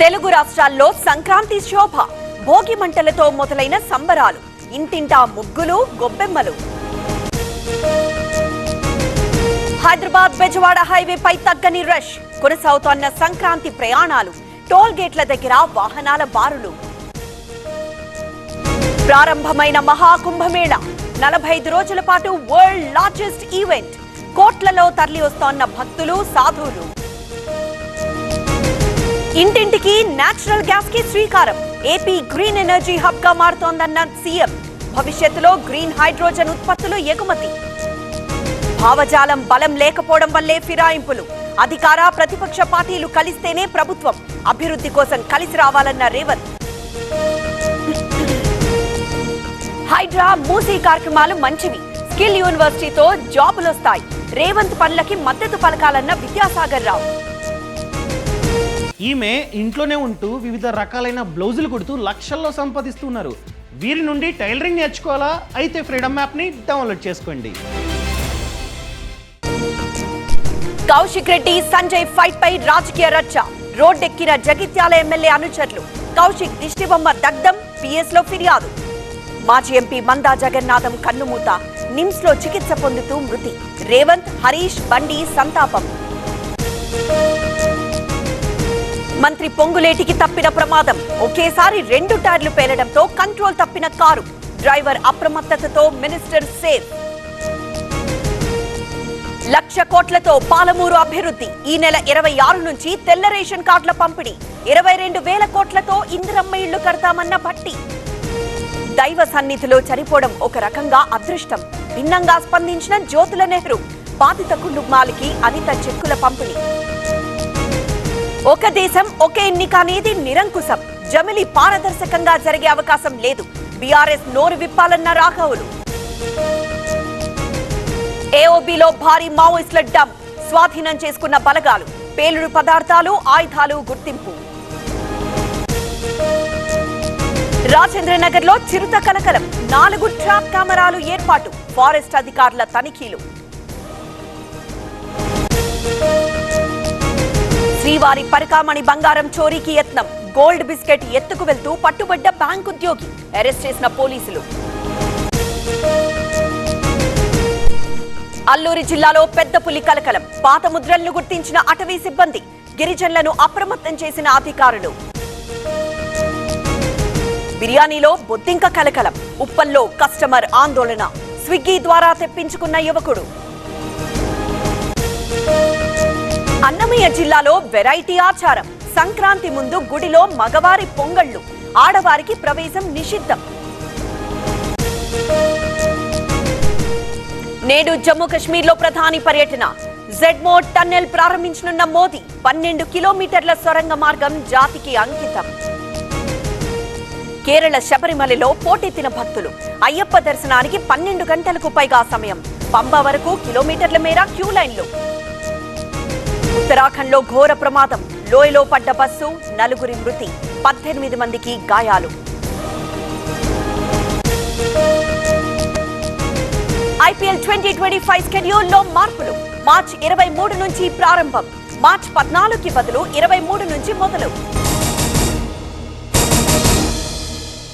తెలుగు రాష్ట్రాల్లో సంక్రాంతి శోభ భోగి మంటలతో మొదలైన సంబరాలు ఇంటింటా ముగ్గులు గొబ్బెమ్మలు. హైదరాబాద్ బెజవాడ హైవేపై తగ్గని రష్ కొనసాగుతోన్న సంక్రాంతి ప్రయాణాలు టోల్ గేట్ల దగ్గర వాహనాల బారులు. ప్రారంభమైన మహాకుంభమేళ నలభై ఐదు రోజుల పాటు వరల్డ్ లార్జెస్ట్ ఈవెంట్ కోట్లలో తరలి వస్తోన్న భక్తులు సాధువులు. ఇంటింటికి నేచురల్ గ్యాస్కి శ్రీకారం. ఏపీ గ్రీన్ ఎనర్జీ హబ్గా మారుతోందన్న సీఎం. భవిష్యత్తులో గ్రీన్ హైడ్రోజన్ ఉత్పత్తులు ఎగుమతి. భావజాలం బలం లేకపోవడం వల్లే ఫిరాయింపులు. అధికార ప్రతిపక్ష పార్టీలు కలిస్తేనే ప్రభుత్వం. అభివృద్ధి కోసం కలిసి రావాలన్న రేవంత్. హైడ్రా మూసీ కార్యక్రమాలు మంచివి. స్కిల్ యూనివర్సిటీతో జాబులు వస్తాయి రేవంత్ పనులకి మద్దతు పలకాలన్న విద్యాసాగర్ రావు. ఈమె ఇంట్లోనే ఉంటూ వివిధ రకాలైన బ్లౌజులు కుడుతూ లక్షల్లో సంపాదిస్తున్నారు. వీరి నుండి టైలరింగ్ నేర్చుకోవాలా? అయితే ఫ్రీడమ్ యాప్ని డౌన్లోడ్ చేసుకోండి. కౌశిక్ రెడ్డి సంజయ్ ఫైట్ పై రాజకీయ రచ్చ. రోడ్డెక్కిన జగిత్యాల ఎమ్మెల్యే అనుచరులు. కౌశిక్ దిష్టిబొమ్మ దగ్ధం పిఎస్లో ఫిర్యాదు. మాజీ ఎంపీ మందా జగన్నాథం కన్నుమూత. నిమ్స్లో చికిత్స పొందుతూ మృతి. రేవంత్ హరీష్ బండి సంతాపం. మంత్రి పొంగులేటికి తప్పిన ప్రమాదం. ఒకేసారి రెండు టైర్లు పేలడంతో కంట్రోల్ తప్పిన కారు. డ్రైవర్ అప్రమత్తతతో మినిస్టర్ సేఫ్. లక్ష కోట్లతో పాలమూరు అభివృద్ధి. ఈ నెల ఇరవై ఆరు నుంచి తెల్ల రేషన్ కార్డుల పంపిణీ. ఇరవై రెండు వేల కోట్లతో ఇందిరమ్మ ఇళ్ళు కడతామన్న భట్టి. దైవ సన్నిధిలో చనిపోవడం ఒక రకంగా అదృష్టం. భిన్నంగా స్పందించిన జ్యోతుల నెహ్రూ. బాధిత కుటుంబాలకి అనిత చెక్కుల పంపిణీ. ఒక దేశం ఒక ఎన్నిక అనేది నిరంకుశం. జమిలి పారదర్శకంగా జరిగే అవకాశం లేదు. బీఆర్ఎస్ నోరు విప్పాలన్న రాఘవులు. ఏఓబిలో భారీ మావోయిస్టుల డంప్. స్వాధీనం చేసుకున్న బలగాలు. పేలుడు పదార్థాలు ఆయుధాలు గుర్తింపు. రాజేంద్రనగర్లో చిరుత కలకలం. నాలుగు ట్రాప్ కెమెరాలు ఏర్పాటు. ఫారెస్ట్ అధికారుల తనిఖీలు. శ్రీవారి పరకామణి బంగారం చోరీకి యత్నం. గోల్డ్ బిస్కెట్ ఎత్తుకు వెళ్తూ పట్టుబడ్డ బ్యాంక్ ఉద్యోగి. అరెస్ట్ చేసిన పోలీసులు. అల్లూరి జిల్లాలో పెద్ద పులి కలకలం. పాత ముద్రలను గుర్తించిన అటవీ సిబ్బంది. గిరిజనులను అప్రమత్తం చేసిన అధికారులు. బిర్యానీలో బొద్దింక కలకలం. ఉప్పల్లో కస్టమర్ ఆందోళన. స్విగ్గీ ద్వారా తెప్పించుకున్న యువకుడు. అన్నమయ్య జిల్లాలో వెరైటీ ఆచారం. సంక్రాంతి ముందు గుడిలో మగవారి పొంగళ్ళు. ఆడవారికి ప్రవేశం నిషిద్ధం. నేడు జమ్మూ కశ్మీర్లో ప్రధాని పర్యటన. జెడ్మో టన్నెల్ ప్రారంభించనున్న మోదీ పన్నెండు కిలోమీటర్ల సొరంగ మార్గం జాతికి అంకితం. కేరళ శబరిమలలో పోటెత్తిన భక్తులు. అయ్యప్ప దర్శనానికి పన్నెండు గంటలకు పైగా సమయం. పంబ వరకు కిలోమీటర్ల మేర క్యూ లైన్లు. ఉత్తరాఖండ్లో ఘోర ప్రమాదం. లోయలో పడ్డ బస్సు నలుగురి మృతి. పద్దెనిమిది మందికి గాయాలు. ఐపీఎల్ ట్వంటీ ట్వంటీ ఫైవ్ స్కెడ్యూల్లో మార్పులు. మార్చ్ ఇరవై మూడు నుంచి ప్రారంభం. మార్చ్ పద్నాలుగుకి బదులు ఇరవై మూడు నుంచి మొదలు.